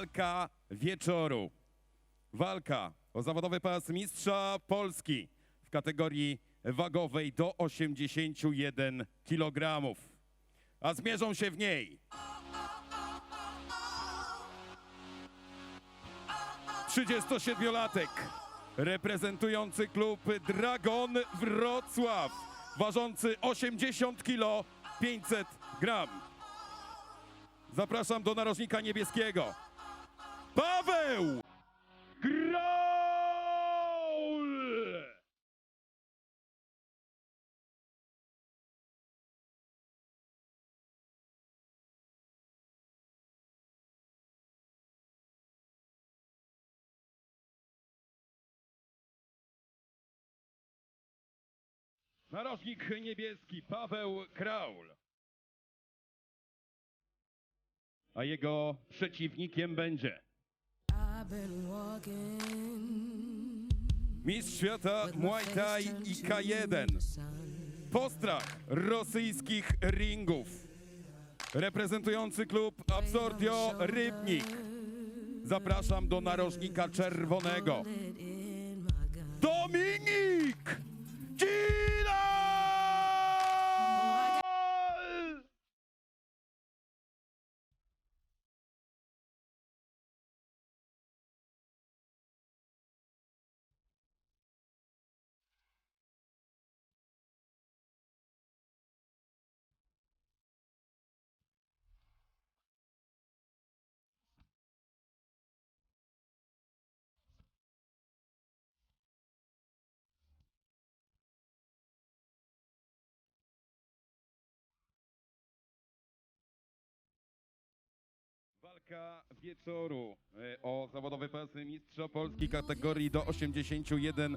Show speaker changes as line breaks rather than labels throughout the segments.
Walka wieczoru. Walka o zawodowy pas mistrza Polski w kategorii wagowej do 81 kg. A zmierzą się w niej 37-latek reprezentujący klub Dragon Wrocław, ważący 80 kg 500 gram. Zapraszam do narożnika niebieskiego. Paweł Graul! Narożnik niebieski Paweł Kraul. A jego przeciwnikiem będzie mistrz świata Muay Thai i
to
K1.
the sun.
Postrach rosyjskich ringów. Reprezentujący klub Absortio Rybnik. Zapraszam do narożnika czerwonego. Dominik Walka wieczoru e, o zawodowe pasy mistrza Polski kategorii do 81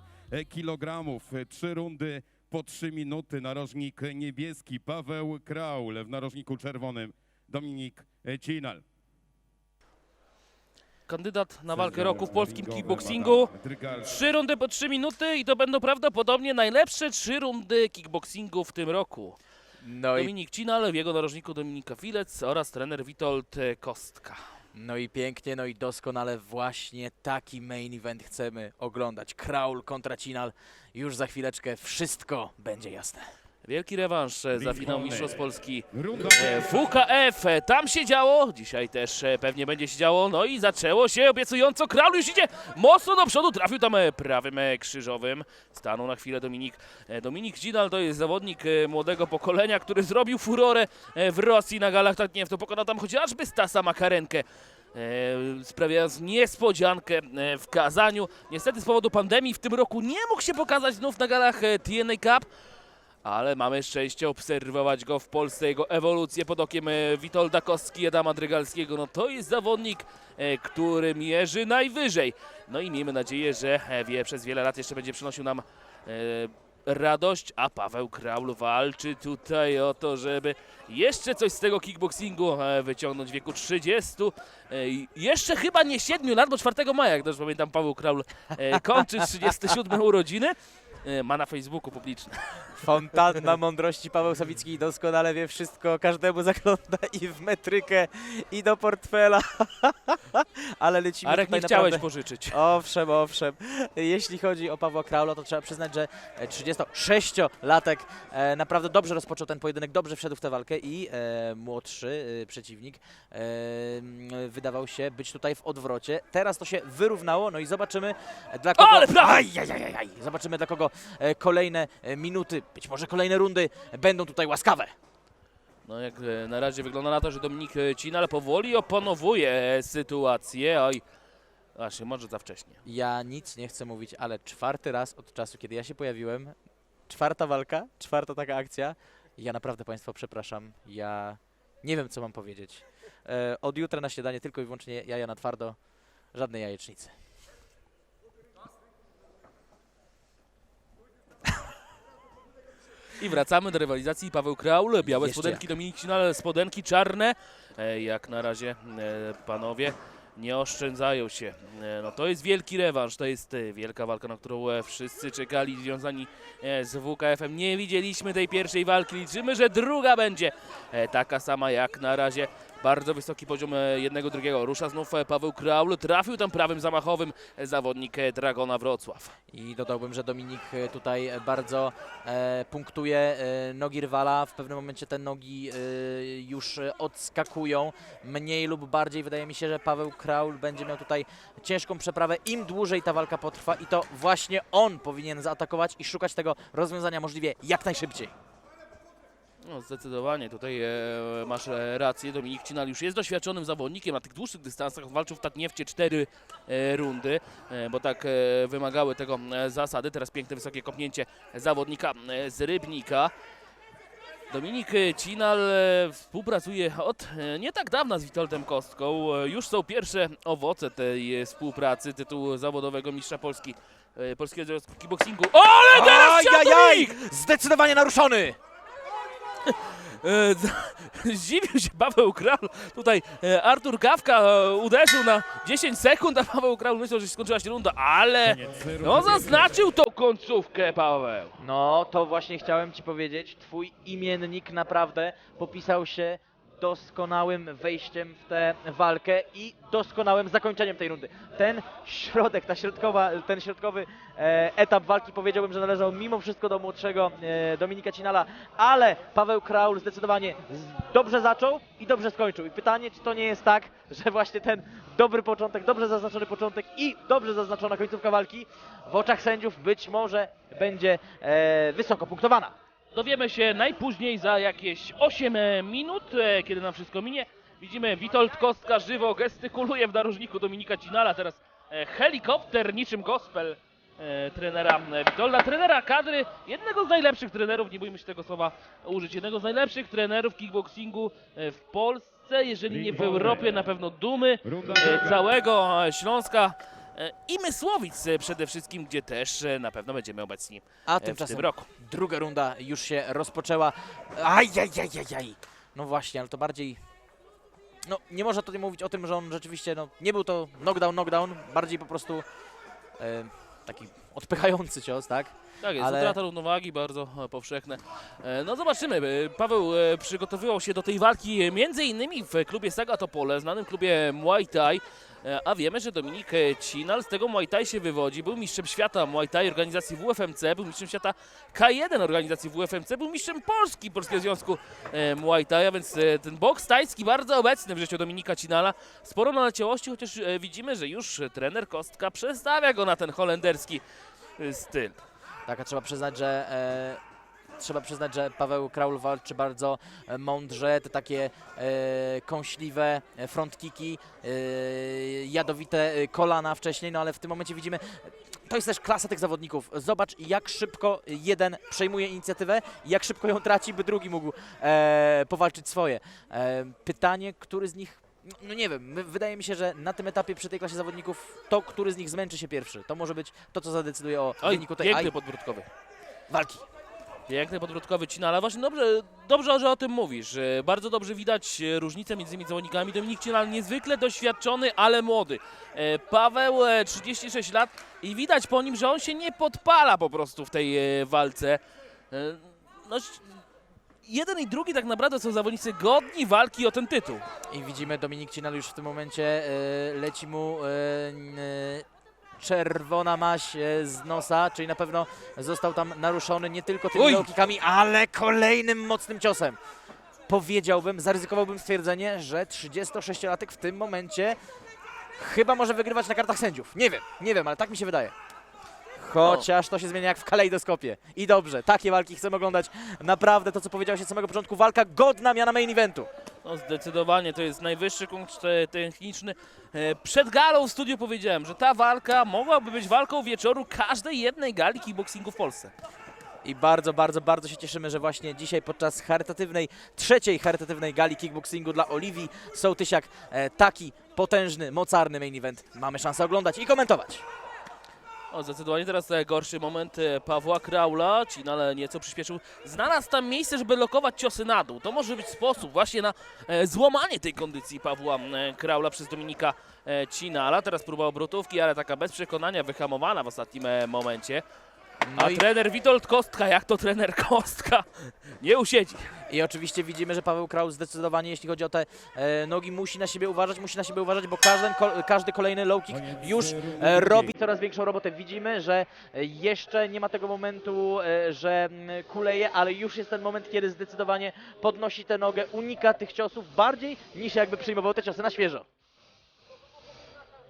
kg. Trzy rundy po trzy minuty. Narożnik niebieski Paweł Kraul, w narożniku czerwonym Dominik Cinal.
Kandydat na walkę roku w polskim kickboxingu. Trzy rundy po trzy minuty i to będą prawdopodobnie najlepsze trzy rundy kickboxingu w tym roku.
No i,
Dominik Cinal, w jego narożniku Dominika Filec oraz trener Witold e, Kostka.
no i pięknie, no i doskonale właśnie taki main event chcemy oglądać. Kraul kontra Cinal. Już za chwileczkę wszystko będzie jasne.
Wielki rewanż e, za finał. Mistrzostw Polski e, WKF. Tam się działo, dzisiaj też e, pewnie będzie się działo. No i zaczęło się obiecująco. Kraul już idzie mocno do przodu, trafił tam prawym krzyżowym. Stanął na chwilę Dominik. Dominik Ginal to jest zawodnik młodego pokolenia, który zrobił furorę w Rosji na galach Tatniew. To pokonał tam chociażby Stasa Makarenkę. E, sprawiając niespodziankę e, w Kazaniu. Niestety z powodu pandemii w tym roku nie mógł się pokazać znów na galach TNA Cup, ale mamy szczęście obserwować go w Polsce, jego ewolucję pod okiem e, Witolda Kostki Adama Drygalskiego. No to jest zawodnik, e, który mierzy najwyżej. No i miejmy nadzieję, że e, wie, przez wiele lat jeszcze będzie przynosił nam radość, a Paweł Kraul walczy tutaj o to, żeby jeszcze coś z tego kickboxingu wyciągnąć w wieku 30. e, i Jeszcze chyba nie 7 lat, bo 4 maja, jak dobrze pamiętam, Paweł Kraul kończy 37 urodziny. E, Ma na Facebooku publiczne.
Fontanna mądrości Paweł Sawicki doskonale wie wszystko, każdemu zagląda i w metrykę, i do portfela. Ale lecimy
Arek,
tutaj
nie chciałeś
naprawdę...
pożyczyć.
Owszem, owszem. Jeśli chodzi o Pawła Kraula, to trzeba przyznać, że e, 36-latek e, naprawdę dobrze rozpoczął ten pojedynek, dobrze wszedł w tę walkę i e, młodszy e, przeciwnik e, wydawał się być tutaj w odwrocie. Teraz to się wyrównało, no i zobaczymy e, dla kogo...
Ale!
Aj, aj, aj, aj. Zobaczymy dla kogo e, kolejne e, minuty, być może kolejne rundy będą tutaj łaskawe.
No jak e, na razie wygląda na to, że Dominik e, Cinal powoli opanowuje e, sytuację. Oj, właśnie, może za wcześnie.
Ja nic nie chcę mówić, ale czwarty raz od czasu, kiedy ja się pojawiłem, czwarta walka, czwarta taka akcja. Ja naprawdę Państwa przepraszam. Ja nie wiem, co mam powiedzieć. E, od jutra na śniadanie tylko i wyłącznie jaja na twardo, żadnej jajecznicy.
I wracamy do rywalizacji. Paweł Kraul, białe
Jeszcze
spodenki, Dominik Cinal, spodenki czarne. E, Jak na razie e, panowie nie oszczędzają się. E, No to jest wielki rewanż, to jest e, wielka walka, na którą e, wszyscy czekali związani e, z WKF-em. Nie widzieliśmy tej pierwszej walki, liczymy, że druga będzie e, taka sama jak na razie. Bardzo wysoki poziom e, jednego, drugiego. Rusza znów e, Paweł Kraul, trafił tam prawym zamachowym e, zawodnik Dragona Wrocław.
I dodałbym, że Dominik tutaj bardzo e, punktuje nogi rywala. W pewnym momencie te nogi e, już odskakują. Mniej lub bardziej wydaje mi się, że Paweł Kraul będzie miał tutaj ciężką przeprawę. Im dłużej ta walka potrwa i to właśnie on powinien zaatakować i szukać tego rozwiązania możliwie jak najszybciej.
No, zdecydowanie, tutaj e, masz e, rację. Dominik Cinal już jest doświadczonym zawodnikiem na tych dłuższych dystansach. Walczył w Tatniewcie cztery e, rundy, e, bo tak e, wymagały tego e, zasady. Teraz piękne, wysokie kopnięcie zawodnika e, z Rybnika. Dominik Cinal e, współpracuje od e, nie tak dawna z Witoldem Kostką. Już są pierwsze owoce tej współpracy, tytuł zawodowego mistrza Polski, Polskiego Związku Kickboxingu. O, ale teraz! Dominik!
Zdecydowanie naruszony!
E, Zdziwił się Paweł Kral. Tutaj e, Artur Kawka e, uderzył na 10 sekund, a Paweł Kral myślał, że się skończyła się runda, ale no zaznaczył tą końcówkę Paweł.
No, to właśnie chciałem Ci powiedzieć. Twój imiennik naprawdę popisał się doskonałym wejściem w tę walkę i doskonałym zakończeniem tej rundy. Ten środek, ta środkowa, ten środkowy e, etap walki powiedziałbym, że należał mimo wszystko do młodszego e, Dominika Cinala, ale Paweł Kraul zdecydowanie dobrze zaczął i dobrze skończył. I pytanie, czy to nie jest tak, że właśnie ten dobry początek, dobrze zaznaczony początek i dobrze zaznaczona końcówka walki w oczach sędziów być może będzie e, wysoko punktowana.
Dowiemy się najpóźniej za jakieś 8 minut, e, kiedy nam wszystko minie. Widzimy Witold Kostka żywo gestykuluje w narożniku Dominika Cinala. Teraz e, helikopter niczym gospel e, trenera e, Witolda. Trenera kadry, jednego z najlepszych trenerów, nie bójmy się tego słowa użyć, jednego z najlepszych trenerów kickboxingu e, w Polsce, jeżeli nie w Europie, na pewno dumy e, całego e, Śląska e, i Mysłowic e, przede wszystkim, gdzie też e, na pewno będziemy obecni
A
e, w
tymczasem
tym roku.
druga runda już się rozpoczęła. Ajajajajaj. No właśnie, ale to bardziej... No, nie można tutaj mówić o tym, że on rzeczywiście, no, nie był to knockdown, knockdown, bardziej po prostu e, taki odpychający cios, tak?
Tak jest,
Ale-
utrata równowagi bardzo e, powszechne. E, No zobaczymy. E, Paweł e, przygotowywał się do tej walki e, między innymi w klubie Saga Topole, znanym klubie Muay Thai. E, A wiemy, że Dominik Cinal z tego Muay Thai się wywodzi. Był mistrzem świata Muay Thai organizacji WFMC, był mistrzem świata K1 organizacji WFMC, był mistrzem Polski Polskiego Związku e, Muay Thai, a więc e, ten boks tajski bardzo obecny w życiu Dominika Cinala. Sporo naleciałości, chociaż widzimy, że już trener Kostka przestawia go na ten holenderski styl.
Tak, a trzeba przyznać, że trzeba przyznać, że Paweł Kraul walczy bardzo e, mądrze, te takie e, kąśliwe e, front kicki, e, jadowite e, kolana wcześniej, no ale w tym momencie widzimy, to jest też klasa tych zawodników. Zobacz, jak szybko jeden przejmuje inicjatywę i jak szybko ją traci, by drugi mógł e, powalczyć swoje. E, pytanie, który z nich no, nie wiem, wydaje mi się, że na tym etapie przy tej klasie zawodników to, który z nich zmęczy się pierwszy. To może być to, co zadecyduje o
Oj,
wyniku tej
piękny podbródkowy.
walki.
Piękny podbródkowy Cinala. Właśnie dobrze, dobrze, że o tym mówisz. E, Bardzo dobrze widać e, różnicę między tymi zawodnikami. Dominik Cinal niezwykle doświadczony, ale młody. E, Paweł e, 36 lat i widać po nim, że on się nie podpala po prostu w tej e, walce. E, No, jeden i drugi tak naprawdę są zawodnicy godni walki o ten tytuł.
I widzimy Dominik Cinal już w tym momencie e, leci mu e, e, czerwona maść e, z nosa, czyli na pewno został tam naruszony nie tylko tymi
Oj!
low kickami, ale kolejnym mocnym ciosem. Powiedziałbym, zaryzykowałbym stwierdzenie, że 36-latek w tym momencie chyba może wygrywać na kartach sędziów. Nie wiem, nie wiem, ale tak mi się wydaje. Chociaż to się zmienia jak w kalejdoskopie. I dobrze, takie walki chcemy oglądać. Naprawdę to, co powiedziałeś od samego początku, walka godna miana main eventu.
No zdecydowanie to jest najwyższy punkt techniczny. E, Przed galą w studiu powiedziałem, że ta walka mogłaby być walką wieczoru każdej jednej gali kickboxingu w Polsce.
I bardzo, bardzo, bardzo się cieszymy, że właśnie dzisiaj podczas charytatywnej, trzeciej charytatywnej gali kickboxingu dla Oliwii Sołtysiak e, taki potężny, mocarny main event mamy szansę oglądać i komentować.
O, zdecydowanie teraz e, gorszy moment e, Pawła Kraula, Cinale nieco przyspieszył. Znalazł tam miejsce, żeby lokować ciosy na dół. To może być sposób właśnie na e, złamanie tej kondycji Pawła Kraula przez Dominika Cinala. Teraz próba obrotówki, ale taka bez przekonania wyhamowana w ostatnim momencie.
No
A
i,
trener Witold Kostka, jak to trener Kostka? Nie usiedzi.
I oczywiście widzimy, że Paweł Kraul zdecydowanie, jeśli chodzi o te e, nogi, musi na siebie uważać, musi na siebie uważać, bo każdy, ko, każdy kolejny low kick już e, robi coraz większą robotę. Widzimy, że e, jeszcze nie ma tego momentu, e, że kuleje, ale już jest ten moment, kiedy zdecydowanie podnosi tę nogę, unika tych ciosów bardziej niż jakby przyjmował te ciosy na świeżo.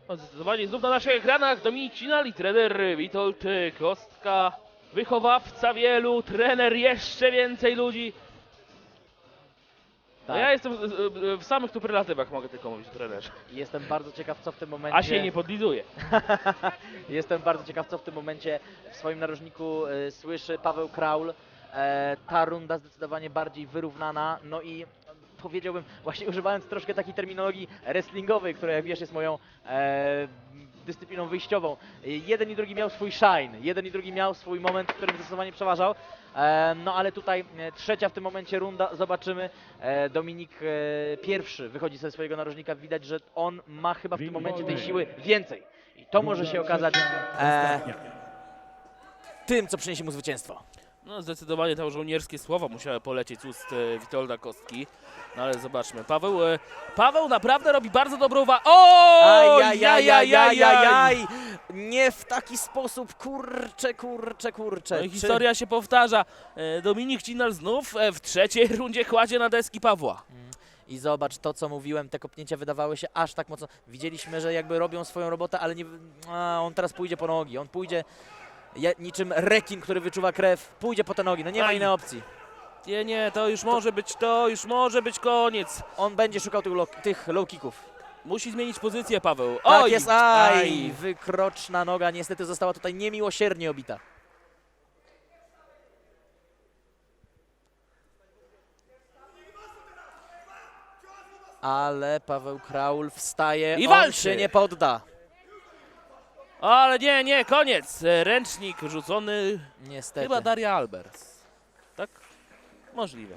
No, Zdecydowanie znów na naszych ekranach Dominik Cinal i trener Witold Kostka. Wychowawca wielu, trener jeszcze więcej ludzi. No
Tak.
ja jestem e, e, w samych superlatywach, mogę tylko mówić o trenerze.
Jestem bardzo ciekaw, co w tym momencie...
A się nie podlizuje.
Jestem bardzo ciekaw, co w tym momencie w swoim narożniku e, słyszy Paweł Kraul. E, ta runda zdecydowanie bardziej wyrównana, no i powiedziałbym, właśnie używając troszkę takiej terminologii wrestlingowej, która jak wiesz jest moją e, dyscypliną wyjściową. Jeden i drugi miał swój shine, jeden i drugi miał swój moment, w którym zdecydowanie przeważał. E, no ale tutaj e, trzecia w tym momencie runda, zobaczymy. E, Dominik e, pierwszy wychodzi ze swojego narożnika, widać, że on ma chyba w tym momencie tej siły więcej. I to może się okazać e, tym, co przyniesie mu zwycięstwo.
No zdecydowanie te żołnierskie słowa musiały polecieć z ust e, Witolda Kostki. No ale zobaczmy. Paweł, e, Paweł naprawdę robi bardzo dobrą wa... O!
Ajajajajajaj! Nie w taki sposób, kurcze, kurcze, kurcze.
No i
Czy-
historia się powtarza. E, Dominik Cinal znów w trzeciej rundzie kładzie na deski Pawła.
I zobacz to, co mówiłem, te kopnięcia wydawały się aż tak mocno. Widzieliśmy, że jakby robią swoją robotę, ale nie. A, on teraz pójdzie po nogi. On pójdzie ja, niczym rekin, który wyczuwa krew. Pójdzie po te nogi. No nie ma
Aj.
innej opcji.
Nie, nie, to już może być to, już może być koniec.
On będzie szukał tych low, tych low kicków.
Musi zmienić pozycję Paweł.
Tak
Oj,
jest, aj! Wykroczna noga niestety została tutaj niemiłosiernie obita. Ale Paweł Kraul wstaje,
I
on
walczy.
się nie podda.
Ale nie, nie, koniec. E, Ręcznik rzucony
Niestety.
chyba Daria Alberts. Tak? Możliwe.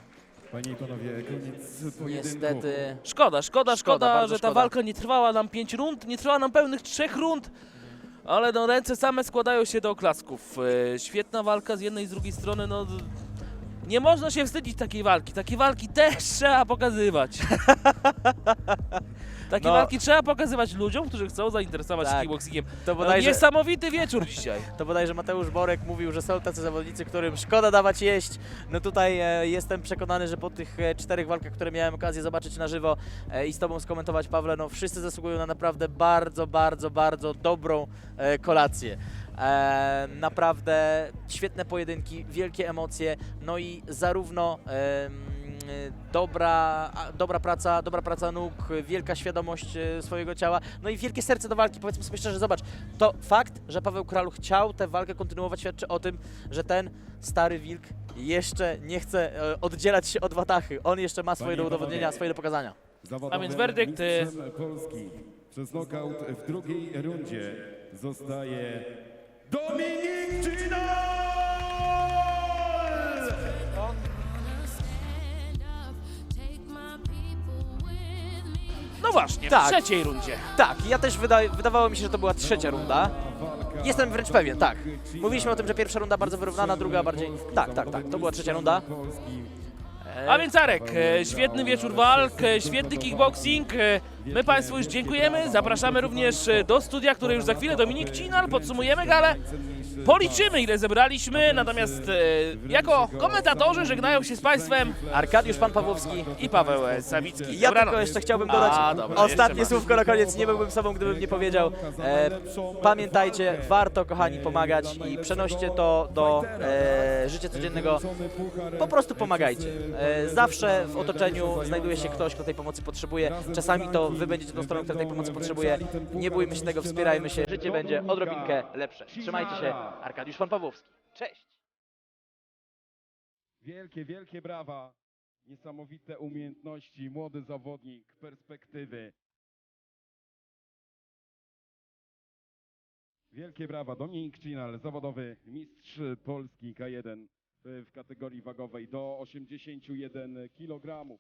Panie i panowie, koniec pojedynku.
Niestety.
Szkoda, szkoda, szkoda,
bardzo
że ta
szkoda.
walka nie trwała nam 5 rund, nie trwała nam pełnych 3 rund. Ale no ręce same składają się do oklasków. E, Świetna walka z jednej i z drugiej strony, no... Nie można się wstydzić takiej walki. Takie walki też trzeba pokazywać. Takie
No.
walki trzeba pokazywać ludziom, którzy chcą zainteresować się
Tak.
kickboxingiem.
To
No,
bodajże,
niesamowity wieczór dzisiaj.
to bodajże Mateusz Borek mówił, że są tacy zawodnicy, którym szkoda dawać jeść. No tutaj e, jestem przekonany, że po tych e, czterech walkach, które miałem okazję zobaczyć na żywo e, i z Tobą skomentować, Pawle, no wszyscy zasługują na naprawdę bardzo, bardzo, bardzo dobrą e, kolację. E, naprawdę świetne pojedynki, wielkie emocje, no i zarówno em, dobra, dobra praca, dobra praca nóg, wielka świadomość e, swojego ciała, no i wielkie serce do walki. Powiedzmy sobie szczerze, zobacz, to fakt, że Paweł Kralu chciał tę walkę kontynuować, świadczy o tym, że ten stary wilk jeszcze nie chce e, oddzielać się od watachy. On jeszcze ma swoje
Panie
do udowodnienia, swoje do pokazania.
A więc werdykt, e,
Polski przez nokaut w drugiej rundzie zostaje Dominik.
No właśnie, w
Tak.
trzeciej rundzie.
Tak, ja też wyda wydawało mi się, że to była trzecia runda. Jestem wręcz pewien, tak. Mówiliśmy o tym, że pierwsza runda bardzo wyrównana, druga bardziej... Tak, tak, tak, to była trzecia runda.
A więc Arek, e, świetny wieczór walk, e, świetny kickboxing. e, My Państwu już dziękujemy. Zapraszamy również do studia, które już za chwilę Dominik Cinal. Podsumujemy galę. Policzymy ile zebraliśmy, natomiast e, jako komentatorzy żegnają się z Państwem
Arkadiusz Pan Pawłowski.
i Paweł e, Sawicki.
Ja
Dobranoc.
tylko jeszcze chciałbym dodać
A, dobra, jeszcze
ostatnie słówko na koniec. Nie byłbym sobą, gdybym nie powiedział. E, pamiętajcie, warto kochani pomagać i przenoście to do e, życia codziennego. Po prostu pomagajcie. E, zawsze w otoczeniu znajduje się ktoś, kto tej pomocy potrzebuje. Czasami to wy będziecie tą stroną, która tej pomocy potrzebuje. Nie bójmy się tego, wspierajmy się. Życie będzie odrobinkę lepsze. Trzymajcie się. Arkadiusz Pan Pawłowski. Cześć!
Wielkie, wielkie brawa. Niesamowite umiejętności, młody zawodnik, perspektywy. Wielkie brawa. Dominik Cinal, zawodowy mistrz Polski K1 w kategorii wagowej do 81 kg.